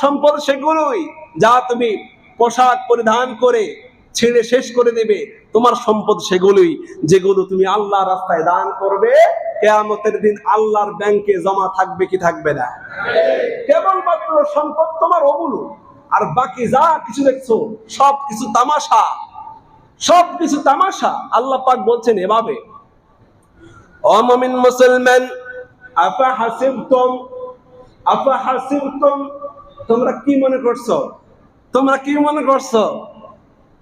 সম্পদ সেগুলোই যা তুমি পোশাক পরিধান করে ছেড়ে শেষ করে দেবে, তোমার সম্পদ সেগুলোই যেগুলো তুমি আল্লাহ রাস্তায় দান করবে, কেয়ামতের দিন আল্লাহর ব্যাংকে জমা থাকবে কি থাকবে না। কেবলমাত্র সম্পদ তোমার ওগুলো, আর বাকি যা কিছু দেখছ সব কিছু তামাশা সব কিছু তামাশা আল্লাহ পাক বলছেন এভাবে। অমমিন মুসলমান, আফা হাসিবতুম আফা হাসিবতুম তোমরা কি মনে করছ? তোমরা কি মনে করছ?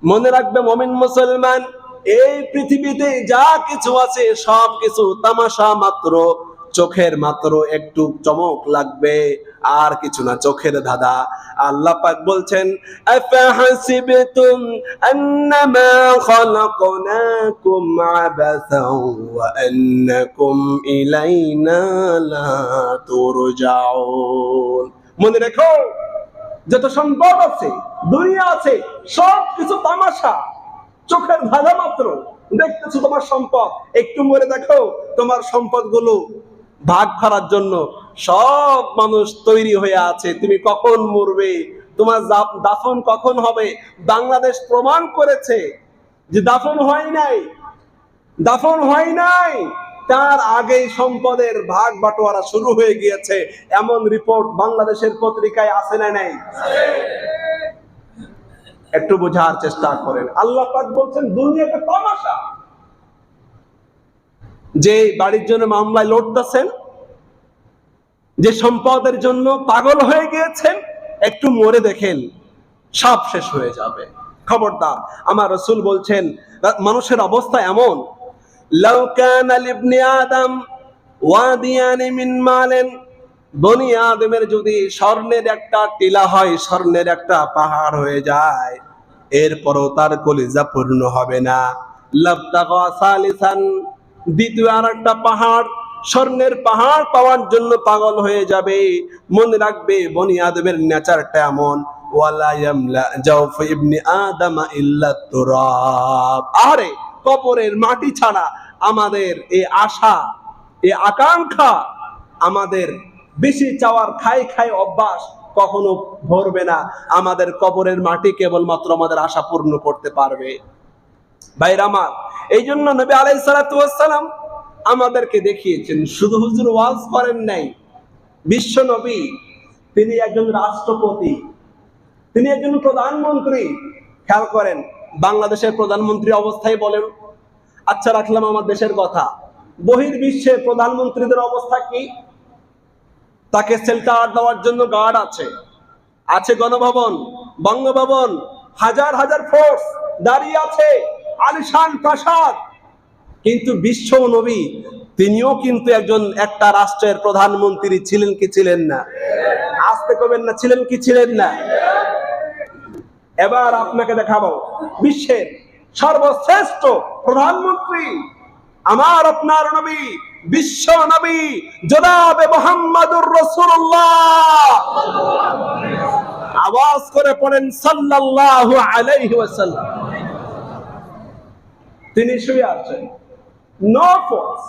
মনে রাখবে মমিন মুসলমান, এই পৃথিবীতে যা কিছু আছে, সব কিছু তামাশা মাত্র, চোখের মাত্র একটু চমক লাগবে, আর কিছু না, চোখের ধাঁধা। আল্লাহ পাক বলছেন, আফাহাসিবতুম আন্নামা মনে রেখো, যত সম্পদ আছে, দুনিয়া আছে, সব কিছু তামাশা। চোখের ধাঁধা মাত্র, দেখতেছো তোমার সম্পদ। একটু মনে দেখো, তোমার সম্পদগুলো ভাগ করার জন্য সব মানুষ তৈরি হয়ে আছে। তুমি কখন মরবে? তোমার দাফন কখন হবে? বাংলাদেশ প্রমাণ করেছে যে দাফন হয় নাই। দাফন হয় নাই। তার আগেই সম্পদের ভাগ বাটোয়ারা শুরু হয়ে গিয়েছে। এমন রিপোর্ট বাংলাদেশের পত্রিকায় আছে না নাই? একটু বোঝার চেষ্টা করেন। আল্লাহ পাক বলছেন দুনিয়াতে তামাশা। যে বাড়ির জন্য মামলায় লড়তেছেন, যে সম্পদের জন্য পাগল হয়ে গিয়েছেন, একটু মরে দেখেন, সব শেষ হয়ে যাবে। খবরদার, আমার রসুল বলছেন, মানুষের অবস্থা এমন লাউ কানা আদম ওয়াদিয়ানি মিন মালেন যদি স্বর্ণের একটা টিলা হয়, স্বর্ণের একটা পাহাড় হয়ে যায়, এরপরও তার কলিজা পূর্ণ হবে না। লাবতাগা সালিসান, দ্বিতীয় আর একটা পাহাড়, স্বর্ণের পাহাড় পাওয়ার জন্য পাগল হয়ে যাবে। মনে রাখবে বনি আদমের নেচারটা এমন, ওয়ালা ইয়ামলা জাওফ ইবনি আদম ইল্লা তুরাব। আরে কবরের মাটি ছাড়া আমাদের এই আশা এই আকাঙ্ক্ষা আমাদের বেশি চাওয়ার খাই খাই অভ্যাস কখনো ভরবে না। আমাদের কবরের মাটি কেবলমাত্র আমাদের আশা পূর্ণ করতে পারবে। ভাইরা আমার এই জন্য নবী আলাই সালাম আমাদেরকে দেখিয়েছেন, শুধু হুজুর ওয়াজ করেন নাই। বিশ্ব নবী, তিনি একজন রাষ্ট্রপতি, তিনি একজন প্রধানমন্ত্রী, খেয়াল করেন বাংলাদেশের প্রধানমন্ত্রী অবস্থায় বলেন আচ্ছা রাখলাম আমার দেশের কথা। বহির্বিশ্বে প্রধানমন্ত্রীদের অবস্থা কি? তাকে সেল্টার দেওয়ার জন্য গার্ড আছে। আছে গণভবন, বঙ্গভবন, হাজার হাজার ফোর্স দাঁড়িয়ে আছে, আলিশান প্রাসাদ। কিন্তু বিশ্ব নবী, তিনিও কিন্তু একজন একটা রাষ্ট্রের প্রধানমন্ত্রী ছিলেন কি ছিলেন না? আসতে কবেন না, ছিলেন কি ছিলেন না? এবার আপনাকে দেখাবো বিশ্বের সর্বশ্রেষ্ঠ প্রধানমন্ত্রী, আমার আপনার নবী, বিশ্ব নবী, জনাবে মোহাম্মদুর রসুল্লাহ আওয়াজ করে পড়েন সাল্লাল্লাহু আলাইহি ওয়াসাল্লাম। তিনি শুয়ে আছেন। নো ফোর্স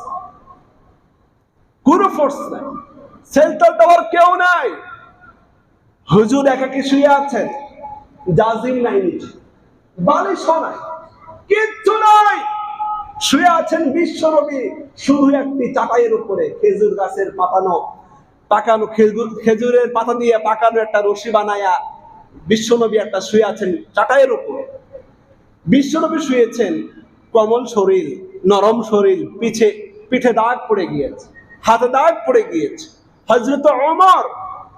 কোনো ফোর্স নাই। সেন্ট্রাল টাওয়ার কেউ নাই। হুজুর একাকি শুয়ে আছেন। জাজিম নাই নিচে বালিশ নাই কিচ্ছু নাই। শুয়ে আছেন বিশ্বনবী শুধু একটি চাটাইয়ের উপরে খেজুর গাছের পাতানো। পাকানো খেজুর খেজুরের পাতা দিয়ে পাকানো একটা রশি বানায়া বিশ্বনবী একটা শুয়ে আছেন চাটাইয়ের উপরে। বিশ্বনবী শুয়েছেন কমল শরীর, নরম শরীর, পিছে পিঠে দাগ পড়ে গিয়েছে, হাতে দাগ পড়ে গিয়েছে। হজরত অমর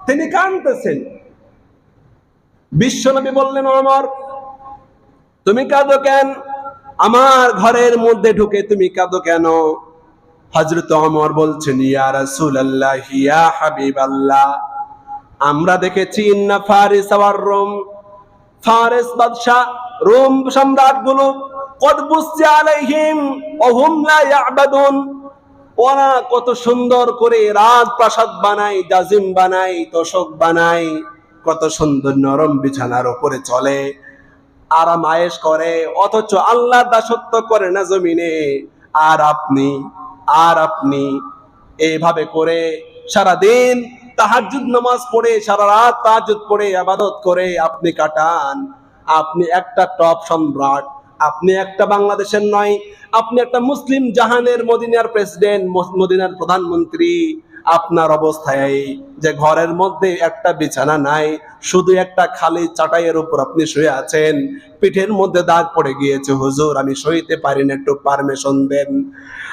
তিনি কাঁদতেছেন। বিশ্বনবী বললেন অমর তুমি কাঁদো কেন? আমার ঘরের মধ্যে ঢুকে তুমি কাঁদো কেন? হজরত অমর বলছেন রাসূলুল্লাহ, ইয়া হাবিবাল্লাহ, আমরা দেখেছি আর রোম। বাদশাহ, রোম ওরা কত সুন্দর করে রাজপ্রাসাদ বানায়, জাজিম বানায়, তোষক বানায়। কত সুন্দর নরম বিছানার উপরে চলে, আরাম আয়েশ করে, অথচ আল্লাহ দাসত্ব করে না জমিনে। আর আপনি আর আপনি এইভাবে করে সারাদিন তাহাজ্জুদ নামাজ পড়ে, সারা রাত তাহাজ্জুদ পড়ে, আবাদত করে আপনি কাটান। আপনি একটা টপ সম্রাট, আপনি একটা বাংলাদেশের নয়, আপনি একটা মুসলিম জাহানের মদিনার প্রেসিডেন্ট, মদিনার প্রধানমন্ত্রী। আপনার অবস্থায় যে ঘরের মধ্যে একটা বিছানা নাই, শুধু একটা খালি চাটাইয়ের উপর আপনি শুয়ে আছেন, পিঠের মধ্যে দাগ পড়ে গিয়েছে, হুজুর, আমি সইতে পারি না, একটু পারমিশন দেন।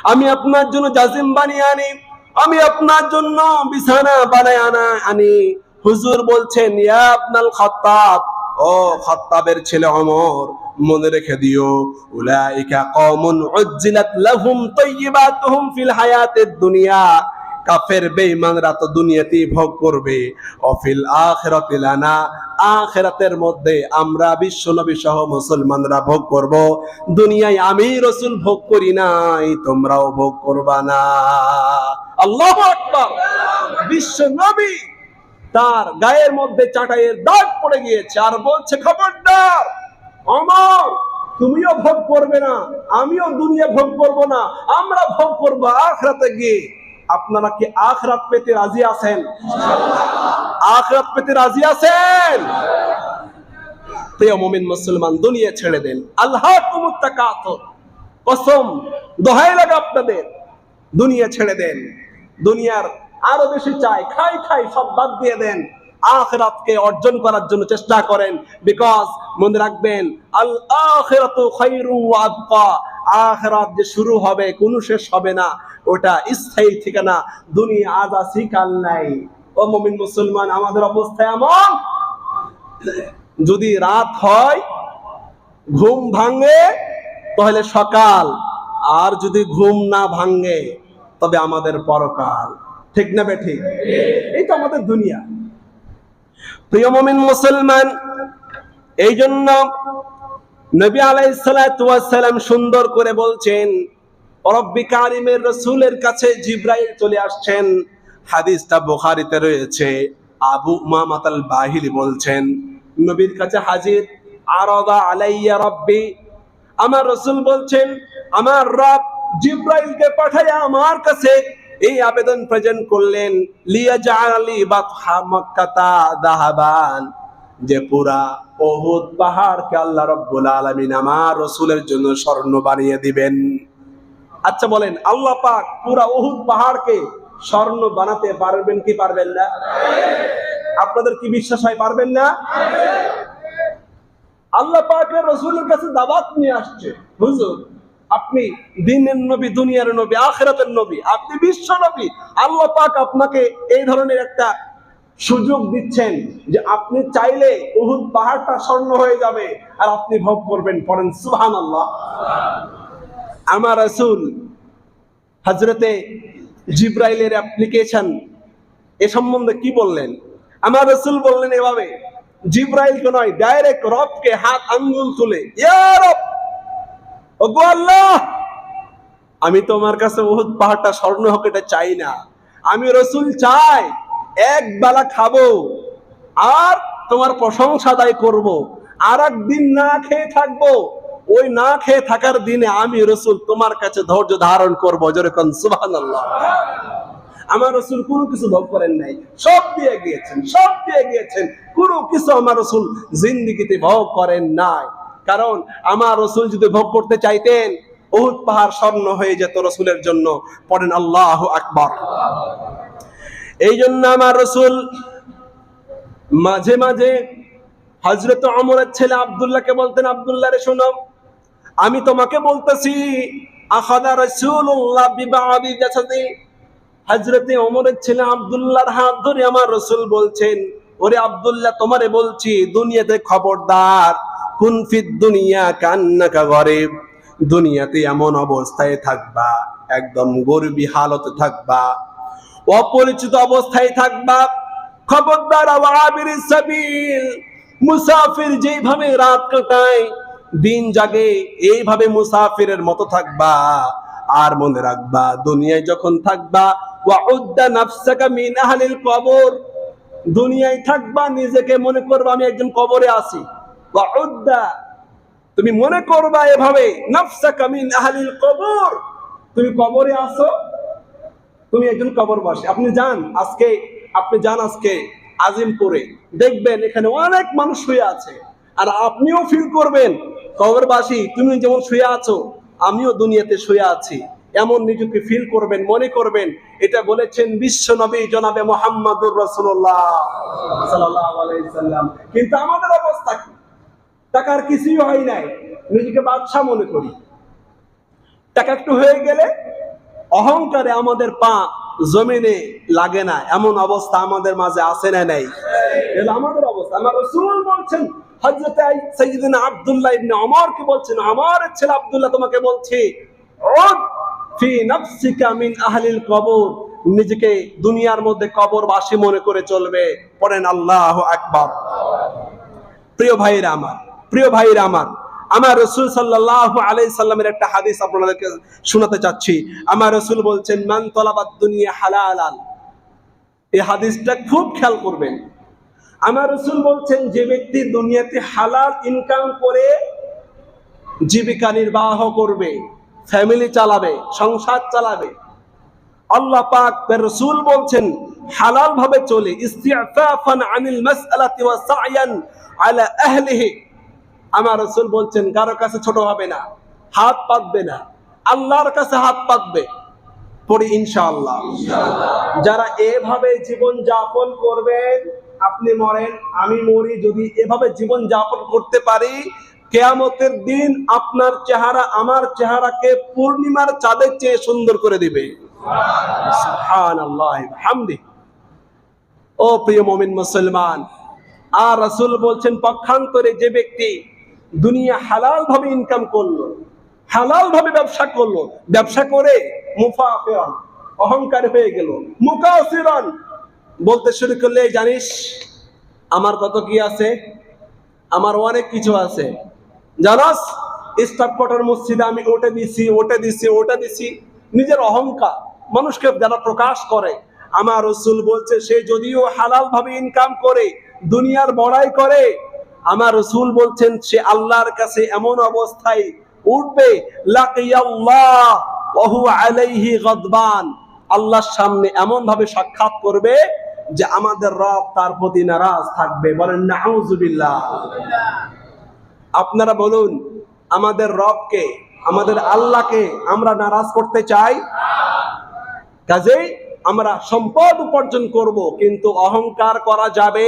আমি আপনার জন্য জাজিম বানিয়ে আনি, আমি আপনার জন্য বিছানা বানায় আনা, আনি। হুজুর বলছেন, ইয়া আপনাল খত্তাব। ও খত্তাবের ছেলে অমর, মনে রেখে দিও, উলাইকা কওমুন উজ্জিলাত লাহুম তাইয়্যিবাতুহুম ফিল হায়াতিদ দুনিয়া। কাফের বেঈমানরা তো দুনিয়াতেই ভোগ করবে। অফিল আখিরাতি লানা, আখিরাতের মধ্যে আমরা বিশ্ব নবী সহ মুসলমানরা ভোগ করব। দুনিয়ায় আমি রসুল ভোগ করি নাই, তোমরাও ভোগ করবা না। আল্লাহু বিশ্ব নবী তার গায়ের মধ্যে চাটাইয়ের দাগ পড়ে গিয়েছে আর বলছে, খবরদার, অমর, তুমিও ভোগ করবে না, আমিও দুনিয়া ভোগ করব না, আমরা ভোগ করব আখরাতে গিয়ে। আপনারা কি আখরাত পেতে রাজি আছেন? আখরাত পেতে রাজি আছেন? মুসলমান, দুনিয়া ছেড়ে দেন। আল্লাহ কসম, দোহাই লাগে আপনাদের। দুনিয়া ছেড়ে দেন। দুনিয়ার আরও বেশি চাই, খাই খাই, সব বাদ দিয়ে দেন। আখরাতকে অর্জন করার জন্য চেষ্টা করেন। বিকজ মনে রাখবেন আল আখরাত যে শুরু হবে, কোনো শেষ হবে না। ওটা স্থায়ী ঠিকানা দুনিয়া আজ আছি কাল নাই। ও মুমিন মুসলমান, আমাদের অবস্থা এমন যদি রাত হয়, ঘুম ভাঙে, তাহলে সকাল। আর যদি ঘুম না ভাঙে, তবে আমাদের পরকাল। ঠিক না বে ঠিক এই তো আমাদের দুনিয়া। প্রিয় মমিন মুসলমান, এই জন্য নবী আলাইসালাম সুন্দর করে বলছেন রব্বি কারিমের রসুলের কাছে জিব্রাইল চলে আসছেন। হাদিসটা বুখারিতে রয়েছে। আবু উমামাত আল বাহিলি বলছেন, নবীর কাছে হাজির, আরদা আলাইয়া রব্বি। আমার রসুল বলছেন, আমার রব জিব্রাইলকে পাঠাইয়া আমার কাছে এই আবেদন প্রেজেন্ট করলেন লিয়া বাতহা মক্কাতা দাহাবান। যে পুরা ওহুদ পাহাড়কে আল্লাহ রব্বুল আলামিন আমার রসুলের জন্য স্বর্ণ বানিয়ে দিবেন। আচ্ছা বলেন, আল্লাহ পাক পুরা ওহুদ পাহাড়কে স্বর্ণ বানাতে পারবেন কি পারবেন না? আপনাদের কি বিশ্বাস হয় পারবেন না? আল্লাহ পাকের রসুলের কাছে দাবাত নিয়ে আসছে। হুজুর, আপনি দিনের নবী, দুনিয়ার নবী, আখেরাতের নবী, আপনি বিশ্ব নবী। আল্লাহ পাক আপনাকে এই ধরনের একটা সুযোগ দিচ্ছেন যে আপনি চাইলে উহুদ পাহাড়টা স্বর্ণ হয়ে যাবে। আর আপনি ভোগ করবেন পড়েন সুহান আল্লাহ আমার রসুল হজরতে জিব্রাইলের অ্যাপ্লিকেশন এ সম্বন্ধে কি বললেন? আমার রসুল বললেন এভাবে, জিব্রাইলকে নয় ডাইরেক্ট রবকে হাত আঙ্গুল তুলে আমি তোমার কাছে উহুদ পাহাড়টা স্বর্ণ হোক, এটা চাই না। আমি রসুল চাই এক বেলা খাব, আর তোমার প্রশংসা আদায় করব আর একদিন না খেয়ে থাকব। ওই না খেয়ে থাকার দিনে আমি রসুল তোমার কাছে ধৈর্য ধারণ করব যেরকম সুবাহ আমার রসুল কোনো কিছু ভোগ করেন নাই, সব দিয়ে গিয়েছেন, সব দিয়ে গিয়েছেন। কোনো কিছু আমার রসুল জিন্দিগিতে ভোগ করেন নাই। কারণ আমার রসুল যদি ভোগ করতে চাইতেন, উহুদ পাহাড় স্বর্ণ হয়ে যেত রসুলের জন্য। পড়েন আল্লাহ আকবর। এই জন্য আমার রসুল মাঝে মাঝে হজরত অমরের ছেলে আবদুল্লাহকে বলতেন, আবদুল্লাহ রে শোনো, আমি তোমাকে বলতেছি, আখাদা রসুল্লাহ বিবাহি হজরতে অমরের ছেলে আবদুল্লাহর হাত ধরে আমার রসুল বলছেন, ওরে আবদুল্লাহ, তোমারে বলছি, দুনিয়াতে খবরদার কুনফিদ দুনিয়া কান্নাকা গরিব, দুনিয়াতে এমন অবস্থায় থাকবা, একদম গরিবী হালতে থাকবা অপরিচিত অবস্থায় থাকবা খবরদার আওয়াবির সাবিল। মুসাফির যেভাবে রাত কাটায়, দিন জাগে, এইভাবে মুসাফিরের মতো থাকবা। আর মনে রাখবা, দুনিয়ায় যখন থাকবা, ওয়াউদ্দা নাফসাকা মিন আহলিল কবর। দুনিয়ায় থাকবা, নিজেকে মনে করবা, আমি একজন কবরে আছি। ওয়াউদ্দা, তুমি মনে করবা এভাবে, নাফসাকা মিন কবর। তুমি কবরে আছো তুমি একজন কবরবাসী। আপনি যান আজকে, আপনি যান আজকে আজিমপুরে। দেখবেন এখানে অনেক মানুষ শুয়ে আছে। আর আপনিও ফিল করবেন, কবরবাসী, তুমি যেমন শুয়ে আছো, আমিও দুনিয়াতে শুয়ে আছি। এমন নিজেকে ফিল করবেন, মনে করবেন। এটা বলেছেন বিশ্ব নবী জনাবে মোহাম্মদুর রসুল্লাহ কিন্তু আমাদের অবস্থা কি? টাকার কিছুই হয় নাই। নিজেকে বাদশাহ মনে করি। টাকা একটু হয়ে গেলে অহংকারে আমাদের পা জমিনে লাগে না। এমন অবস্থা আমাদের মাঝে আসে না নাই? আমাদের অবস্থা। আমার রসুল বলছেন কবর। মনে করে চলবে। আল্লাহু প্রিয় আমার, প্রিয় ভাইরা আমার আমার রসুল সাল্লাহ আলাই সাল্লামের একটা হাদিস আপনাদেরকে শোনাতে চাচ্ছি। আমার রসুল বলছেন, মান তলাবাদ দুনিয়া হালাল এই হাদিসটা খুব খেয়াল করবেন। আমার রসুল বলছেন, যে ব্যক্তি দুনিয়াতে হালাল ইনকাম করে জীবিকা নির্বাহ করবে ফ্যামিলি চালাবে, সংসার চালাবে, আল্লাহ পাক রাসূল বলছেন হালাল ভাবে চলে। ইস্তিআফাফান আনিল মাসআলাতি ওয়া সা'য়ান আলা আহলিহি। আমার রাসূল বলছেন কারও কাছে ছোট হবে না হাত পাতবে না আল্লাহর কাছে হাত পাতবে পড়ি ইনশাআল্লাহ। যারা এভাবে জীবন যাপন করবেন আপনি মরেন আমি মরি যদি এভাবে জীবন যাপন করতে পারি কেয়ামতের দিন আপনার চেহারা আমার চেহারাকে পূর্ণিমার চাঁদের চেয়ে সুন্দর করে দিবে। হামদি। ও প্রিয় মুমিন মুসলমান আর রাসূল বলছেন পক্ষান্তরে যে ব্যক্তি দুনিয়া হালাল ভাবে ইনকাম করল হালাল ভাবে ব্যবসা করল, ব্যবসা করে মুফাফিরান অহংকার হয়ে গেল, মুকাসিরান। বলতে শুরু করলে, জানিস, আমার কত কি আছে? আমার অনেক কিছু আছে। জানাস স্টাফ কোয়ার্টার মসজিদে আমি ওটা দিছি ওটা দিছি ওটা দিছি। নিজের অহংকার, মানুষকে যারা প্রকাশ করে, আমার রসুল বলছে, সে যদিও হালাল ভাবে ইনকাম করে, দুনিয়ার বড়াই করে আমার রসুল বলছেন, সে আল্লাহর কাছে এমন অবস্থায় উঠবে আল্লাহর সামনে এমন ভাবে সাক্ষাৎ করবে যে আমাদের রব তার প্রতি নারাজ থাকবে। বলেন, নাউজুবিল্লাহ। আপনারা বলুন, আমাদের রবকে, আমাদের আল্লাহকে আমরা নারাজ করতে চাই? কাজেই আমরা সম্পদ উপার্জন করব, কিন্তু অহংকার করা যাবে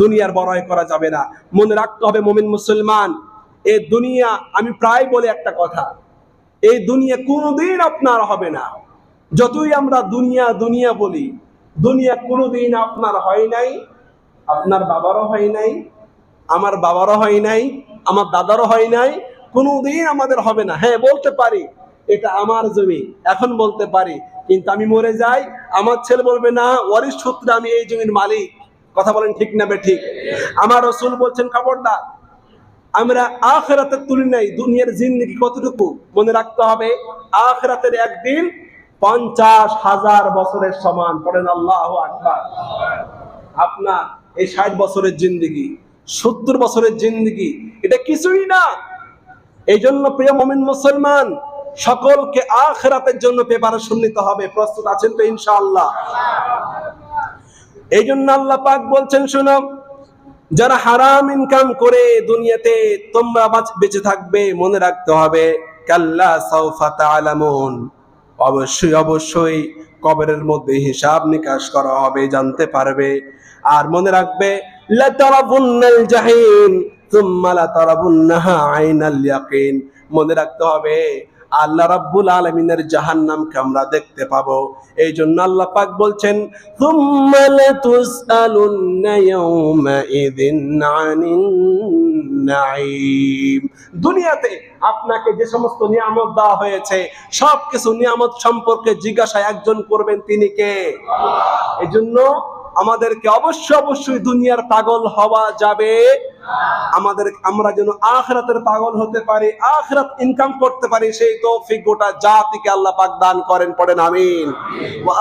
দুনিয়ার বড়াই করা যাবে না। মনে রাখতে হবে, মুমিন মুসলমান এই দুনিয়া, আমি প্রায় বলে একটা কথা, এই দুনিয়া কোনোদিন আপনার হবে না। যতই আমরা দুনিয়া দুনিয়া বলি, দুনিয়া কোনোদিন আপনার হয় নাই, আপনার বাবারও হয় নাই, আমার বাবারও হয় নাই, আমার দাদারও হয় নাই, কোনোদিন আমাদের হবে না। হ্যাঁ বলতে পারি এটা আমার জমি। এখন বলতে পারি, কিন্তু আমি মরে যাই, আমার ছেলে বলবে, না ওয়ারিশ সূত্রে আমি এই জমির মালিক। কথা বলেন ঠিক না ঠিক? আমার রসুল বলছেন, খবরদার, আমরা আখেরাতের তুলি নাই, দুনিয়ার জিন্দিগি কতটুকু? মনে রাখতে হবে, আখেরাতের একদিন পঞ্চাশ হাজার বছরের সমান করেন আল্লাহ আকবার। আপনার এই ষাট বছরের জিন্দিগি, সত্তর বছরের জিন্দিগি, এটা কিছুই না। এই জন্য প্রিয় মমিন মুসলমান সকলকে আখেরাতের জন্য প্রিপারেশন নিতে হবে। প্রস্তুত আছেন তো ইনশাআল্লাহ? এই জন্য আল্লাহ পাক বলছেন, শুনো, যারা হারাম ইনকাম করে দুনিয়াতে, তোমরা বাঁচ- থাকবে, মনে রাখতে হবে, কাল্লা সাউফা তাআলামুন। অবশ্যই অবশ্যই কবরের মধ্যে হিসাব নিকাশ করা হবে, জানতে পারবে। আর মনে রাখবে লাতারাবুন্নাল জাহিম, সুম্মা লাতারাবুন্নাহা আইনাল ইয়াকিন। মনে রাখতে হবে আল্লাহ রাব্বুল আলামিনের জাহান্নামকে আমরা দেখতে পাবো। এই জন্য আল্লাহ পাক বলছেন দুনিয়াতে আপনাকে যে সমস্ত নিয়ামত দেওয়া হয়েছে, সবকিছু নিয়ামত সম্পর্কে জিজ্ঞাসা একজন করবেন, তিনি কে? এই জন্য আমাদেরকে অবশ্যই অবশ্যই দুনিয়ার পাগল হওয়া যাবে। আমাদের, আমরা যেন আখরাতের পাগল হতে পারি, আখরাত ইনকাম করতে পারি, সেই তৌফিক গোটা জাতিকে আল্লাহ পাক দান করেন, পড়েন, আমিন। ওয়া